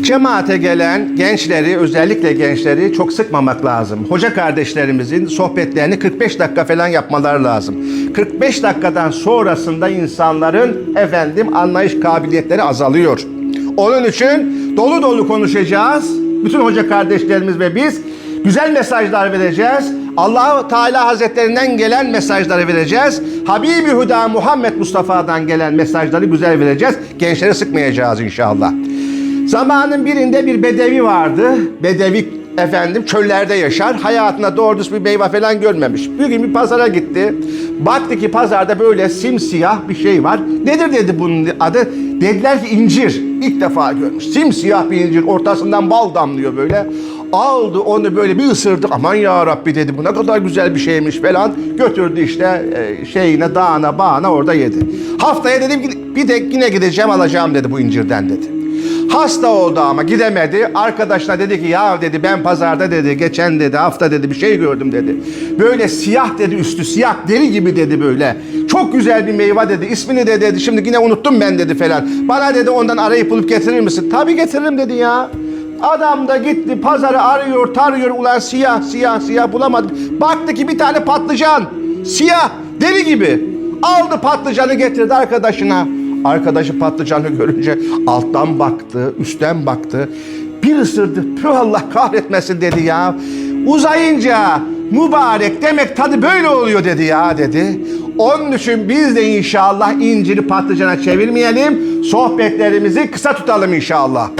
Cemaate gelen gençleri, özellikle gençleri çok sıkmamak lazım. Hoca kardeşlerimizin sohbetlerini 45 dakika falan yapmaları lazım. 45 dakikadan sonrasında insanların efendim anlayış kabiliyetleri azalıyor. Onun için dolu dolu konuşacağız. Bütün hoca kardeşlerimiz ve biz güzel mesajlar vereceğiz. allah Teala Hazretlerinden gelen mesajları vereceğiz. Habibi Huda Muhammed Mustafa'dan gelen mesajları güzel vereceğiz. Gençleri sıkmayacağız inşallah. Zamanın birinde bir bedevi vardı. Bedevi efendim çöllerde yaşar. Hayatında doğru düz bir meyve falan görmemiş. Bir gün bir pazara gitti. Baktı ki pazarda böyle simsiyah bir şey var. Nedir dedi bunun adı? Dediler ki incir. İlk defa görmüş. Simsiyah bir incir. Ortasından bal damlıyor böyle. Aldı onu böyle bir ısırdı. Aman ya Rabbi dedi bu ne kadar güzel bir şeymiş falan. Götürdü işte e, şeyine dağına bağına orada yedi. Haftaya dedim ki bir de yine gideceğim alacağım dedi bu incirden dedi. Hasta oldu ama gidemedi. Arkadaşına dedi ki ya dedi ben pazarda dedi geçen dedi hafta dedi bir şey gördüm dedi. Böyle siyah dedi üstü siyah deri gibi dedi böyle. Çok güzel bir meyve dedi. İsmini de dedi şimdi yine unuttum ben dedi falan. Bana dedi ondan arayıp bulup getirir misin? Tabii getiririm dedi ya. Adam da gitti pazarı arıyor tarıyor ulan siyah siyah siyah bulamadı. Baktı ki bir tane patlıcan siyah deri gibi. Aldı patlıcanı getirdi arkadaşına. Arkadaşı patlıcanı görünce alttan baktı, üstten baktı. Bir ısırdı. Püh Allah kahretmesin dedi ya. Uzayınca mübarek demek tadı böyle oluyor dedi ya dedi. Onun için biz de inşallah inciri patlıcana çevirmeyelim. Sohbetlerimizi kısa tutalım inşallah.